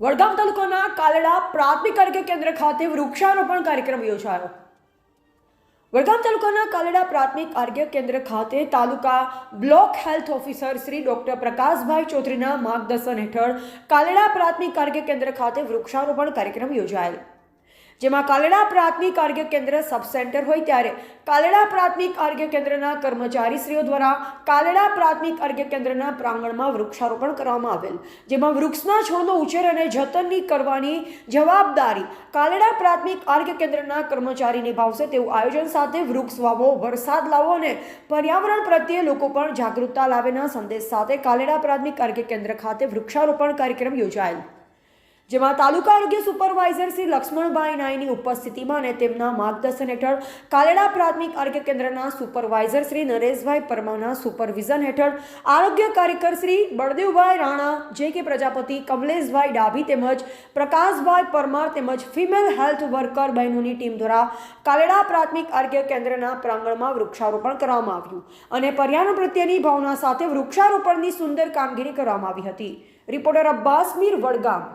વડગામ તાલુકાના કાલડા પ્રાથમિક આરોગ્ય કેન્દ્ર ખાતે વૃક્ષારોપણ કાર્યક્રમ યોજાયો. વડગામ તાલુકાના કાલડા પ્રાથમિક આરોગ્ય કેન્દ્ર ખાતે તાલુકા block health officer Shri doctor Prakashbhai ચૌધરીના માર્ગદર્શન હેઠળ કાલડા પ્રાથમિક આરોગ્ય કેન્દ્ર ખાતે વૃક્ષારોપણ કાર્યક્રમ યોજાયેલ જેમાં કાલડા પ્રાથમિક આરોગ્ય કેન્દ્ર સબ સેન્ટર હોય ત્યારે કાલડા પ્રાથમિક આરોગ્ય કેન્દ્રના કર્મચારીશ્રીઓ દ્વારા કાલડા પ્રાથમિક આરોગ્ય કેન્દ્રના પ્રાંગણમાં વૃક્ષારોપણ કરવામાં આવેલ, જેમાં વૃક્ષના છોડનો ઉછેર અને જતનની કરવાની જવાબદારી કાલડા પ્રાથમિક આરોગ્ય કેન્દ્રના કર્મચારી નિભાવશે. તેવું આયોજન સાથે વૃક્ષ વાવો, વરસાદ લાવો અને પર્યાવરણ પ્રત્યે લોકો પણ જાગૃતતા લાવેના સંદેશ સાથે કાલેડા પ્રાથમિક આરોગ્ય કેન્દ્ર ખાતે વૃક્ષારોપણ કાર્યક્રમ યોજાયેલ. જેમાં તાલુકા આરોગ્ય સુપરવાઇઝર શ્રી લક્ષ્મણભાઈ નાયની ઉપસ્થિતિમાં અને તેમના માર્ગદર્શન હેઠળ કાલેડા પ્રાથમિક આરોગ્ય કેન્દ્રના સુપરવાઇઝર શ્રી નરેશભાઈ પરમાના સુપરવિઝન હેઠળ આરોગ્ય કાર્યકર શ્રી બળદેવભાઈ રાણા, જે કે પ્રજાપતિ કમલેશભાઈ ડાભી તેમજ પ્રકાશભાઈ પરમાર તેમજ ફિમેલ હેલ્થ વર્કર બહેનોની ટીમ દ્વારા કાલેડા પ્રાથમિક આરોગ્ય કેન્દ્રના પ્રાંગણમાં વૃક્ષારોપણ કરવામાં આવ્યું અને પર્યાવરણ પ્રત્યેની ભાવના સાથે વૃક્ષારોપણની સુંદર કામગીરી કરવામાં આવી હતી. રિપોર્ટર અબ્બાસ મીર વડગામ.